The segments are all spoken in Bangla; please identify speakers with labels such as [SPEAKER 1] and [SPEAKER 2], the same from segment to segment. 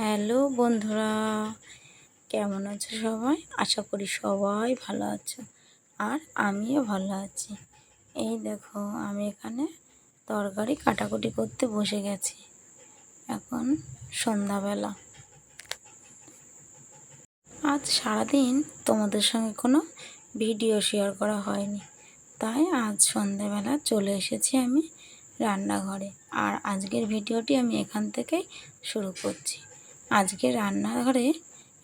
[SPEAKER 1] হ্যালো বন্ধুরা, কেমন আছো সবাই? আশা করি সবাই ভালো আছো আর আমিও ভালো আছি। এই দেখো, আমি এখানে তরকারি কাটাকুটি করতে বসে গেছি এখন সন্ধ্যাবেলা। আজ সারাদিন তোমাদের সঙ্গে কোনো ভিডিও শেয়ার করা হয়নি, তাই আজ সন্ধ্যাবেলা চলে এসেছি আমি রান্নাঘরে। আর আজকের ভিডিওটি আমি এখান থেকেই শুরু করছি। আজকে রান্নাঘরে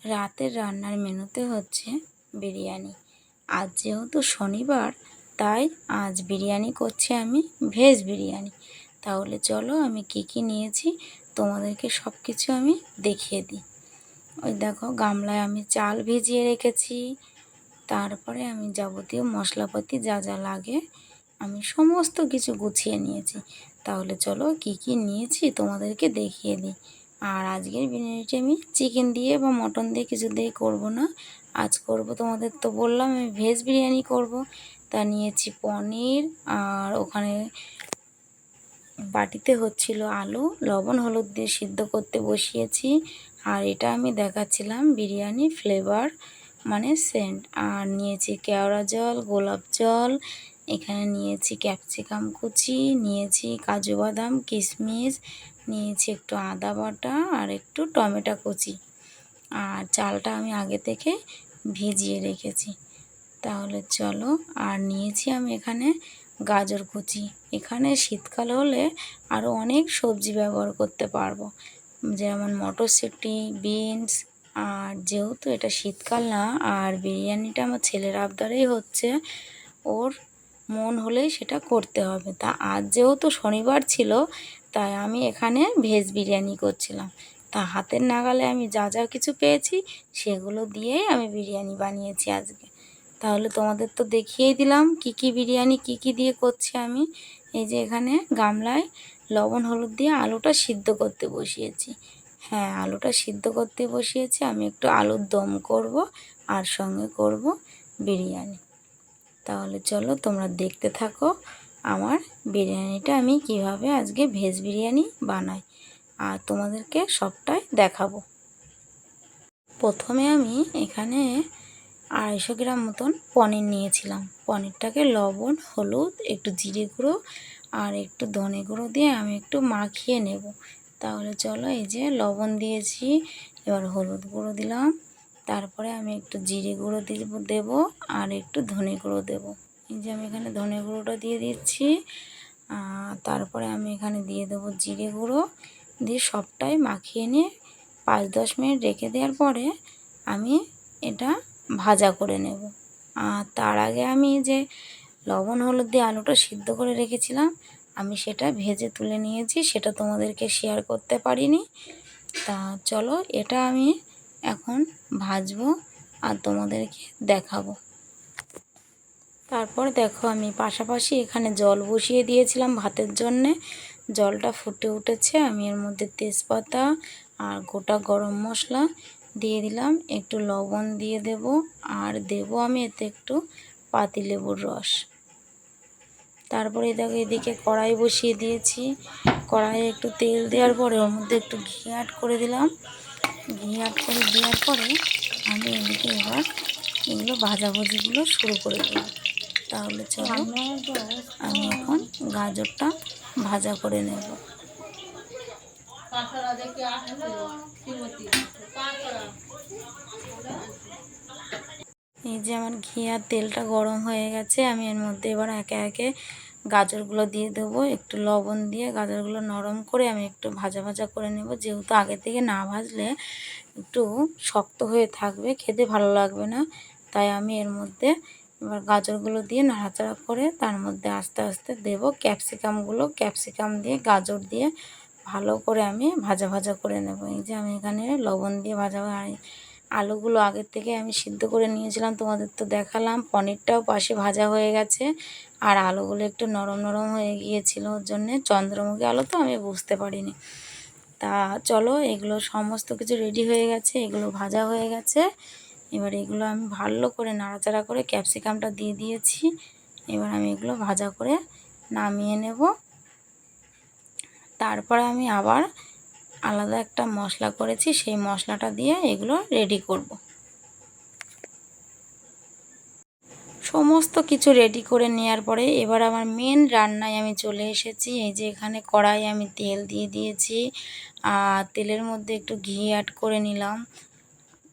[SPEAKER 1] রাতের রান্নার মেনুতে হচ্ছে বিরিয়ানি। আজ যেহেতু শনিবার, তাই আজ বিরিয়ানি করছি আমি ভেজ বিরিয়ানি। তাহলে চলো আমি কি কি নিয়েছি তোমাদেরকে সব কিছু আমি দেখিয়ে দিই। ওই দেখো গামলায় আমি চাল ভিজিয়ে রেখেছি। তারপরে আমি যাবতীয় মশলাপাতি যা যা লাগে আমি সমস্ত কিছু গুছিয়ে নিয়েছি। তাহলে চলো কি কি নিয়েছি তোমাদেরকে দেখিয়ে দিই। আর আজকের বিরিয়ানিটি আমি চিকেন দিয়ে বা মটন দিয়ে কিছু দিয়ে করব না। আজ করব তোমাদের তো বললাম, আমি ভেজ বিরিয়ানি করব। তা নিয়েছি পনির আর ওখানে বাটিতে হচ্ছিল আলু, লবণ, হলুদ দিয়ে সিদ্ধ করতে বসিয়েছি। আর এটা আমি দেখাচ্ছিলাম, বিরিয়ানি ফ্লেভার মানে সেন্ট আর নিয়েছি কেওড়া জল, গোলাপ জল, এখানে নিয়েছি ক্যাপসিকাম কুচি, নিয়েছি কাজু বাদাম, কিশমিশ নিয়েছি একটু আদা বাটা আর একটু টমেটো কুচি। আর চালটা আমি আগে থেকে ভিজিয়ে রেখেছি। তাহলে চলো, আর নিয়েছি আমি এখানে গাজর কুচি। এখানে শীতকাল হলে আরও অনেক সবজি ব্যবহার করতে পারব। যেমন মটরশুঁটি, বিনস, আর যেহেতু এটা শীতকাল না, আর বিরিয়ানিটা আমার ছেলের আবদারেই হচ্ছে, ওর মন হলেই সেটা করতে হবে। তা আজ যেহেতু শনিবার ছিল তাই আমি এখানে ভেজ বিরিয়ানি করছিলাম। তা হাতের নাগালে আমি যা যা কিছু পেয়েছি, সেগুলো দিয়েই আমি বিরিয়ানি বানিয়েছি আজকে। তাহলে তোমাদের তো দেখিয়েই দিলাম কি কি বিরিয়ানি, কি কি দিয়ে করছি আমি। এই যে এখানে গামলায় লবণ, হলুদ দিয়ে আলুটা সিদ্ধ করতে বসিয়েছি। হ্যাঁ আলুটা সিদ্ধ করতে বসিয়েছি। আমি একটু আলুর দম করব আর সঙ্গে করব বিরিয়ানি। তাহলে চলো তোমরা দেখতে থাকো আমার বিরিয়ানিটা আমি কীভাবে আজকে ভেজ বিরিয়ানি বানাই, আর তোমাদেরকে সবটাই দেখাবো। প্রথমে আমি এখানে আড়াইশো গ্রাম মতন পনির নিয়েছিলাম। পনিরটাকে লবণ, হলুদ, একটু জিরে গুঁড়ো আর একটু ধনে গুঁড়ো দিয়ে আমি একটু মাখিয়ে নেব। তাহলে চলো এই যে লবণ দিয়েছি, এবার হলুদ গুঁড়ো দিলাম। তারপরে আমি একটু জিরে গুঁড়ো দিব দেবো আর একটু ধনে গুঁড়ো দেবো। এই যে আমি এখানে ধনে গুঁড়োটা দিয়ে দিচ্ছি। তারপরে আমি এখানে দিয়ে দেবো জিরে গুঁড়ো। দিয়ে সবটাই মাখিয়ে নিয়ে পাঁচ দশ মিনিট রেখে দেওয়ার পরে আমি এটা ভাজা করে নেব। আর তার আগে আমি যে লবণ, হলুদ দিয়ে আলুটা সিদ্ধ করে রেখেছিলাম, আমি সেটা ভেজে তুলে নিয়েছি। সেটা তোমাদেরকে শেয়ার করতে পারিনি। তা চলো এটা আমি এখন ভাজবো আর তোমাদেরকে দেখাবো। তারপর দেখো আমি পাশাপাশি এখানে জল বসিয়ে দিয়েছিলাম ভাতের জন্যে। জলটা ফুটে উঠেছে, আমি এর মধ্যে তেজপাতা আর গোটা গরম মশলা দিয়ে দিলাম। একটু লবণ দিয়ে দেব আর দেব আমি এতে একটু পাতিলেবুর রস। তারপরে দেখো এদিকে কড়াই বসিয়ে দিয়েছি। কড়াইয়ে একটু তেল দেওয়ার পরে ওর মধ্যে একটু ঘি অ্যাড করে দিলাম। ঘি অ্যাড করে দেওয়ার পরে আমি এদিকে এবার এগুলো ভাজাভুজিগুলো শুরু করে দেবো তাহলে চলো আমি এখন গাজরটা ভাজা করে নেব। এই যে আমার ঘি আর তেলটা গরম হয়ে গেছে আমি এর মধ্যে এবার একে একে গাজরগুলো দিয়ে দেবো। একটু লবণ দিয়ে গাজরগুলো নরম করে আমি একটু ভাজা ভাজা করে নেব। যেহেতু আগে থেকে না ভাজলে একটু শক্ত হয়ে থাকবে খেতে ভালো লাগবে না। তাই আমি এর মধ্যে এবার গাজরগুলো দিয়ে নাড়াচাড়া করে তার মধ্যে আস্তে আস্তে দেব ক্যাপসিকামগুলো। ক্যাপসিকাম দিয়ে, গাজর দিয়ে ভালো করে আমি ভাজা ভাজা করে নেব। এই যে আমি এখানে লবণ দিয়ে ভাজা আলুগুলো আগের থেকে আমি সিদ্ধ করে নিয়েছিলাম, তোমাদের তো দেখালাম। পনিরটাও পাশে ভাজা হয়ে গেছে আর আলুগুলো একটু নরম নরম হয়ে গিয়েছিল, ওর জন্যে চন্দ্রমুখী আলু তো আমি বুঝতে পারিনি। তা চলো, এগুলো সমস্ত কিছু রেডি হয়ে গেছে, এগুলো ভাজা হয়ে গেছে। এবার এগুলো আমি ভালো করে নাড়াচাড়া করে ক্যাপসিকামটা দিয়ে দিয়েছি। এবার আমি এগুলো ভাজা করে নামিয়ে নেব। তারপরে আমি আবার আলাদা একটা মশলা করেছি, সেই মশলাটা দিয়ে এগুলো রেডি করব। সমস্ত কিছু রেডি করে নেওয়ার পরে এবার আমার মেন রান্নায় আমি চলে এসেছি। এই যে এখানে কড়াই আমি তেল দিয়ে দিয়েছি। আর তেলের মধ্যে একটু ঘি অ্যাড করে নিলাম।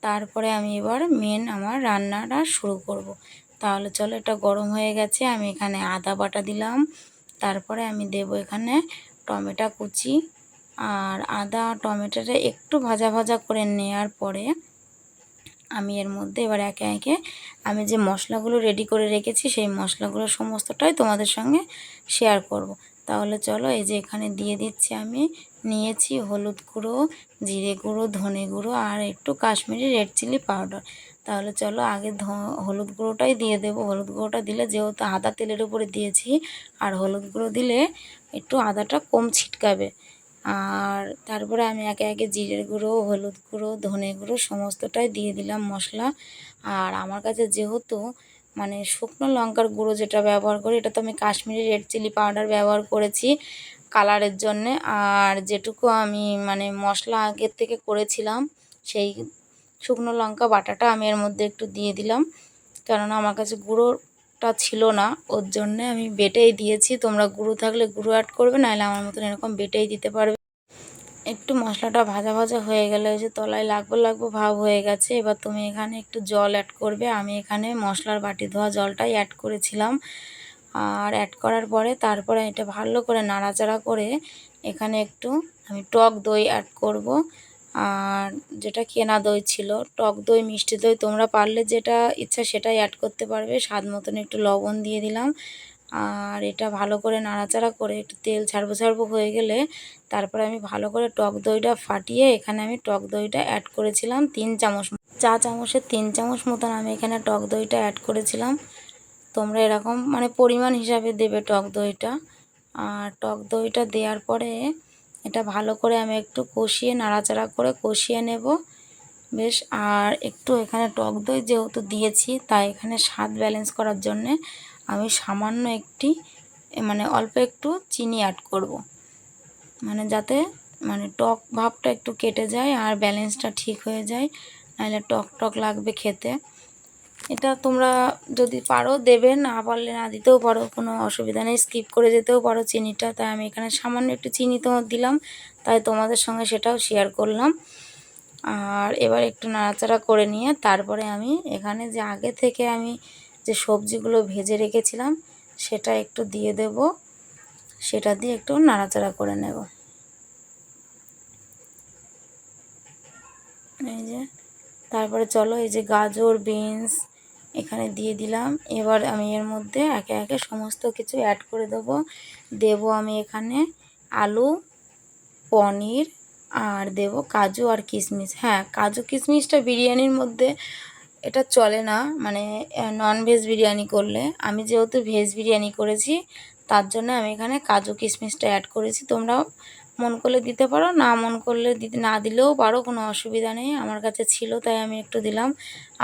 [SPEAKER 1] তারপরে আমি এবার মেন আমার রান্নাটা শুরু করব। তাহলে চলো, এটা গরম হয়ে গেছে, আমি এখানে আদা বাটা দিলাম তারপরে আমি দেব এখানে টমেটো কুচি আর আদা টমেটোটা একটু ভাজা ভাজা করে নেওয়ার পরে আমি এর মধ্যে এবার একে একে আমি যে মশলাগুলো রেডি করে রেখেছি, সেই মশলাগুলো সমস্তটাই তোমাদের সঙ্গে শেয়ার করব। তাহলে চলো এই যে এখানে দিয়ে দিচ্ছি আমি। নিয়েছি হলুদ গুঁড়ো, জিরে গুঁড়ো, ধনে গুঁড়ো আর একটু কাশ্মীরি রেড চিলি পাউডার। তাহলে চলো আগে ধ, হলুদ গুঁড়োটাই দিয়ে দেবো। হলুদ গুঁড়োটা দিলে যেহেতু আদা তেলের উপরে দিয়েছি, আর হলুদ গুঁড়ো দিলে একটু আদাটা কম ছিটকাবে। আর তারপরে আমি একে একে জিরের গুঁড়ো, হলুদ গুঁড়ো, ধনে গুঁড়ো সমস্তটাই দিয়ে দিলাম মশলা। আর আমার কাছে যেহেতু মানে শুকনো লঙ্কার গুঁড়ো যেটা ব্যবহার করি, এটা তো আমি কাশ্মীরি রেড চিলি পাউডার ব্যবহার করেছি কালারের জন্যে। আর যেটুকু আমি মানে মশলা আগের থেকে করেছিলাম, সেই শুকনো লঙ্কা বাটাটা আমি এর মধ্যে একটু দিয়ে দিলাম। কেননা আমার কাছে গুঁড়োটা ছিল না, ওর জন্যে আমি বেটেই দিয়েছি। তোমরা গুঁড়ো থাকলে গুঁড়ো অ্যাড করবে, নাহলে আমার মতন এরকম বেটেই দিতে পারবে। একটু মশলাটা ভাজা ভাজা হয়ে গেলে যে তলায় লাগবো লাগবো ভাব হয়ে গেছে। এবার তুমি এখানে একটু জল অ্যাড করবে। আমি এখানে মশলার বাটি ধোয়া জলটাই অ্যাড করেছিলাম। আর অ্যাড করার পরে তারপরে এটা ভালো করে নাড়াচাড়া করে এখানে একটু আমি টক দই অ্যাড করব। আর যেটা কেনা দই ছিল, টক দই, মিষ্টি দই তোমরা পারলে যেটা ইচ্ছা সেটাই অ্যাড করতে পারবে। স্বাদ মতন একটু লবণ দিয়ে দিলাম। আর এটা ভালো করে নাড়াচাড়া করে একটু তেল ছাড়বো ছাড়বো হয়ে গেলে তারপরে আমি ভালো করে টক দইটা ফাটিয়ে এখানে আমি টক দইটা অ্যাড করেছিলাম তিন চামচ চা চামচের তিন চামচ মতন আমি এখানে টক দইটা অ্যাড করেছিলাম। তোমরা এরকম মানে পরিমাণ হিসাবে দেবে টক দইটা। আর টক দইটা দেওয়ার পরে এটা ভালো করে আমি একটু কষিয়ে নাড়াচাড়া করে কষিয়ে নেব। বেশ, আর একটু এখানে টক দই যেহেতু দিয়েছি, তাই এখানে স্বাদ ব্যালেন্স করার জন্যে আমি সামান্য একটি মানে অল্প একটু চিনি অ্যাড করব। মানে যাতে মানে টক ভাবটা একটু কেটে যায় আর ব্যালেন্সটা ঠিক হয়ে যায়, নাহলে টক টক লাগবে খেতে। এটা তোমরা যদি পারো দেবে না পারলে না দিতেও পারো, কোনো অসুবিধা নেই। স্কিপ করে যেতেও পারো চিনিটা। তাই আমি এখানে সামান্য একটু চিনি তোমার দিলাম, তাই তোমাদের সঙ্গে সেটাও শেয়ার করলাম। আর এবার একটু নাড়াচাড়া করে নিয়ে, তারপরে আমি এখানে যে আগে থেকে আমি যে সবজিগুলো ভেজে রেখেছিলাম, সেটা একটু দিয়ে দেব। সেটা দিয়ে একটু নাড়াচাড়া করে নেব। এই যে, তারপরে চলো এই যে গাজর, বিনস এখানে দিয়ে দিলাম। এবার আমি এর মধ্যে একে একে সমস্ত কিছু অ্যাড করে দেব। দেব আমি এখানে আলু, পনির আর দেব কাজু আর কিশমিশ। হ্যাঁ কাজু, কিশমিশটা বিরিয়ানির মধ্যে এটা চলে না মানে নন ভেজ বিরিয়ানি করলে। আমি যেহেতু ভেজ বিরিয়ানি করেছি, তার জন্য আমি এখানে কাজু কিশমিশটা অ্যাড করেছি। তোমরাও মন করলে দিতে পারো, না মন করলে দিতে না দিলেও পারো, কোনো অসুবিধা নেই। আমার কাছে ছিল, তাই আমি একটু দিলাম।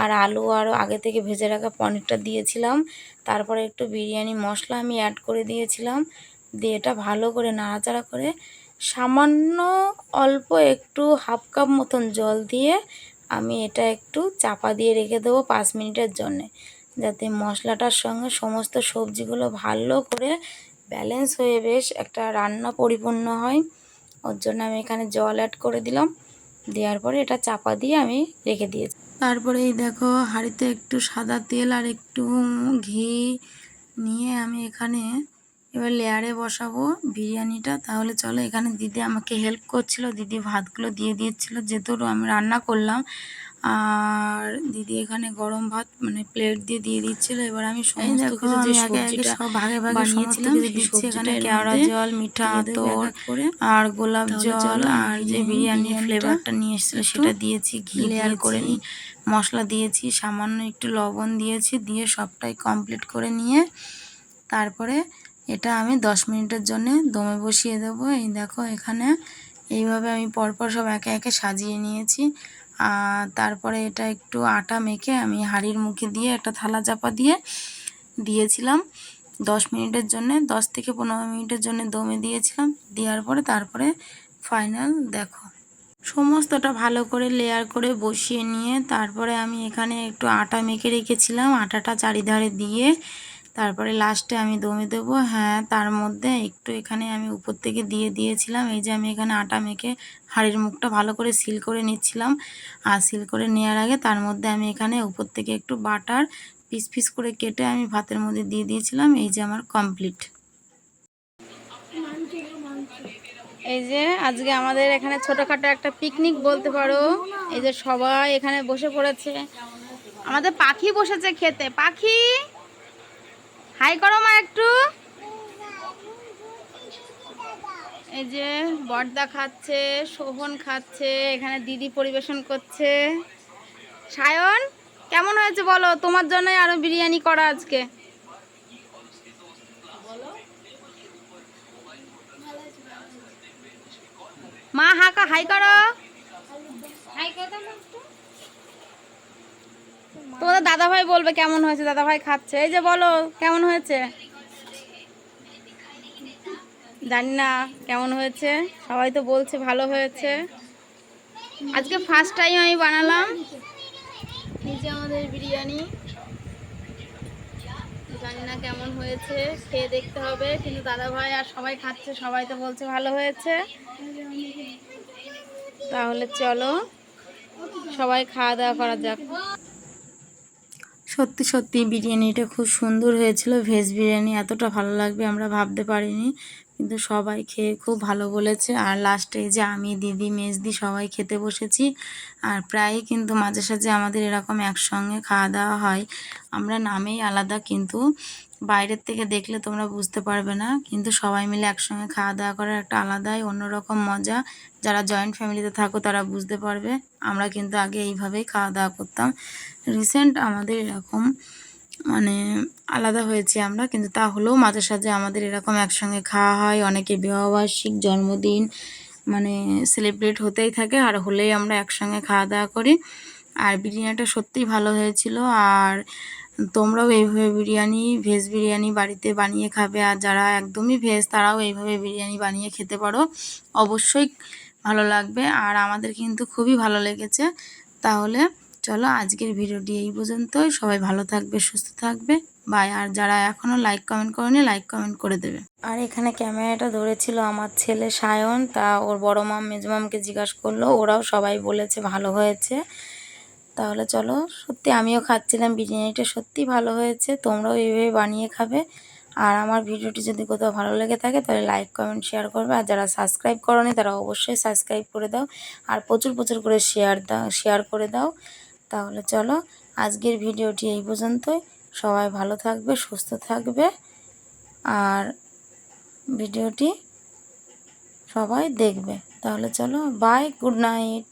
[SPEAKER 1] আর আলু আরও আগে থেকে ভেজে রাখা পনিরটা দিয়েছিলাম। তারপরে একটু বিরিয়ানি মশলা আমি অ্যাড করে দিয়েছিলাম। দিয়ে এটা ভালো করে নাড়াচাড়া করে সামান্য অল্প একটু হাফ কাপ মতন জল দিয়ে আমি এটা একটু চাপা দিয়ে রেখে দেবো পাঁচ মিনিটের জন্যে, যাতে মশলাটার সঙ্গে সমস্ত সবজিগুলো ভালো করে ব্যালেন্স হয়ে বেশ একটা রান্না পরিপূর্ণ হয়। ওর জন্য আমি এখানে জল অ্যাড করে দিলাম, দেওয়ার পরে এটা চাপা দিয়ে আমি রেখে দিয়েছি। তারপরে এই দেখো, হাঁড়িতে একটু সাদা তেল আর একটু ঘি নিয়ে আমি এখানে এবার লেয়ারে বসাবো বিরিয়ানিটা। তাহলে চলো এখানে দিদি আমাকে হেল্প করছিল। দিদি ভাতগুলো দিয়ে দিচ্ছিল যেহেতু আমি রান্না করলাম আর দিদি এখানে গরম ভাত মানে প্লেট দিয়ে দিয়ে দিচ্ছিল। এবার আমি সমস্ত কিছু যে সবজিটা ভাগে ভাগে বানিয়েছিলাম দিচ্ছি এখানে কেওড়া জল মিঠা আতর আর গোলাপ জল আর যে বিরিয়ানির ফ্লেভারটা নিয়ে এসেছিল সেটা দিয়েছি ঘি লেয়ার করে নিই। মশলা দিয়েছি সামান্য একটু লবণ দিয়েছি দিয়ে সবটাই কমপ্লিট করে নিয়ে তারপরে এটা আমি দশ মিনিটের জন্য দমে বসিয়ে দেবো। এই দেখো এখানে এইভাবে আমি পরপর সব একে একে সাজিয়ে নিয়েছি। আর তারপরে এটা একটু আটা মেখে আমি হাঁড়ির মুখে দিয়ে একটা থালা চাপা দিয়ে দিয়েছিলাম। দশ মিনিটের জন্য, দশ থেকে পনেরো মিনিটের জন্য দমে দিয়েছিলাম। দেওয়ার পরে তারপরে ফাইনাল দেখো। সমস্তটা ভালো করে লেয়ার করে বসিয়ে নিয়ে তারপরে আমি এখানে একটু আটা মেখে রেখেছিলাম। আটাটা চারিধারে দিয়ে তারপরে লাস্টে আমি দমে দেবো। হ্যাঁ তার মধ্যে একটু এখানে আমি উপর থেকে দিয়ে দিয়েছিলাম। এই যে আমি এখানে আটা মেখে হাঁড়ির মুখটা ভালো করে সিল করে নিচ্ছিলাম। আর সিল করে নেওয়ার আগে তার মধ্যে আমি এখানে উপর থেকে একটু বাটার পিস পিস করে কেটে আমি ভাতের মধ্যে দিয়ে দিয়েছিলাম। এই যে আমার কমপ্লিট এই যে আজকে আমাদের এখানে ছোটোখাটো একটা পিকনিক বলতে পারো। এই যে সবাই এখানে বসে পড়েছে। আমাদের পাখি বসেছে খেতে। পাখি! হাই করো মা একটু। এই যে বর্দা খাচ্ছে, শোভন খাচ্ছে, এখানে দিদি পরিবেশন করছে। সায়ন, কেমন হয়েছে বলো? তোমার জন্যই আরও বিরিয়ানি করা আজকে। মা হাকা, হাই করো। তোমাদের দাদা ভাই বলবে কেমন হয়েছে দাদা ভাই খাচ্ছে। এই যে বলো, কেমন হয়েছে? জানি না কেমন হয়েছে, সবাই তো বলছে ভালো হয়েছে। আজকে ফার্স্ট টাইম আমি বানালাম। যে আমাদের বিরিয়ানি। জানি না কেমন হয়েছে, খেয়ে দেখতে হবে, কিন্তু দাদা ভাই আর সবাই খাচ্ছে, সবাই তো বলছে ভালো হয়েছে। তাহলে চলো, সবাই খাওয়া দাওয়া করা যাক। সত্যি সত্যি বিরিয়ানিটা খুব সুন্দর হয়েছিল ভেজ বিরিয়ানি এতটা ভালো লাগবে আমরা ভাবতে পারিনি। কিন্তু সবাই খেয়ে খুব ভালো বলেছে। আর লাস্টে যে আমি, দিদি, মেজদি সবাই খেতে বসেছি। আর প্রায়ই কিন্তু মাঝে সাঝে আমাদের এরকম একসঙ্গে খাওয়া দাওয়া হয়। আমরা নামেই আলাদা, কিন্তু বাইরের থেকে দেখলে তোমরা বুঝতে পারবে না। কিন্তু সবাই মিলে একসঙ্গে খাওয়া দাওয়া করার একটা আলাদাই, অন্যরকম মজা। যারা জয়েন্ট ফ্যামিলিতে থাকো তারা বুঝতে পারবে। আমরা কিন্তু আগে এইভাবেই খাওয়া দাওয়া করতাম। রিসেন্ট আমাদের এরকম মানে আলাদা হয়েছি আমরা, কিন্তু তা হলেও মাঝে সাঝে আমাদের এরকম একসঙ্গে খাওয়া হয়, অনেকে বিবাহবার্ষিক, জন্মদিন মানে সেলিব্রেট হতেই থাকে, আর হলেই আমরা একসঙ্গে খাওয়া দাওয়া করি। আর বিরিয়ানিটা সত্যিই ভালো হয়েছিল, আর তোমরাও এইভাবে বিরিয়ানি ভেজ বিরিয়ানি বাড়িতে বানিয়ে খাবে, আর যারা একদমই ভেজ তারাও এইভাবে বিরিয়ানি বানিয়ে খেতে পারো। অবশ্যই ভালো লাগবে, আর আমাদের কিন্তু খুবই ভালো লেগেছে। তাহলে চলো আজকের ভিডিওটি এই পর্যন্তই। সবাই ভালো থাকবে, সুস্থ থাকবে। বাই আর যারা এখনও লাইক কমেন্ট করেনি লাইক কমেন্ট করে দেবে। আর এখানে ক্যামেরাটা ধরেছিল আমার ছেলে সায়ন, তা ওর বড় মাম মেজমামকে জিজ্ঞাসা করল, ওরাও সবাই বলেছে ভালো হয়েছে। তাহলে চলো, সত্যি আমিও খাচ্ছিলাম বিরিয়ানিটা, সত্যি ভালো হয়েছে, তোমরাও এইভাবে বানিয়ে খাবে। আর আমার ভিডিওটি যদি কোথাও ভালো লেগে থাকে, তাহলে লাইক কমেন্ট শেয়ার করবে। আর যারা সাবস্ক্রাইব করনি, তারা অবশ্যই সাবস্ক্রাইব করে দাও। আর প্রচুর প্রচুর করে শেয়ার দাও শেয়ার করে দাও। তাহলে চলো আজকের ভিডিওটি এই পর্যন্তই। সবাই ভালো থাকবে, সুস্থ থাকবে। আর ভিডিওটি সবাই দেখবে। তাহলে চলো বাই গুড নাইট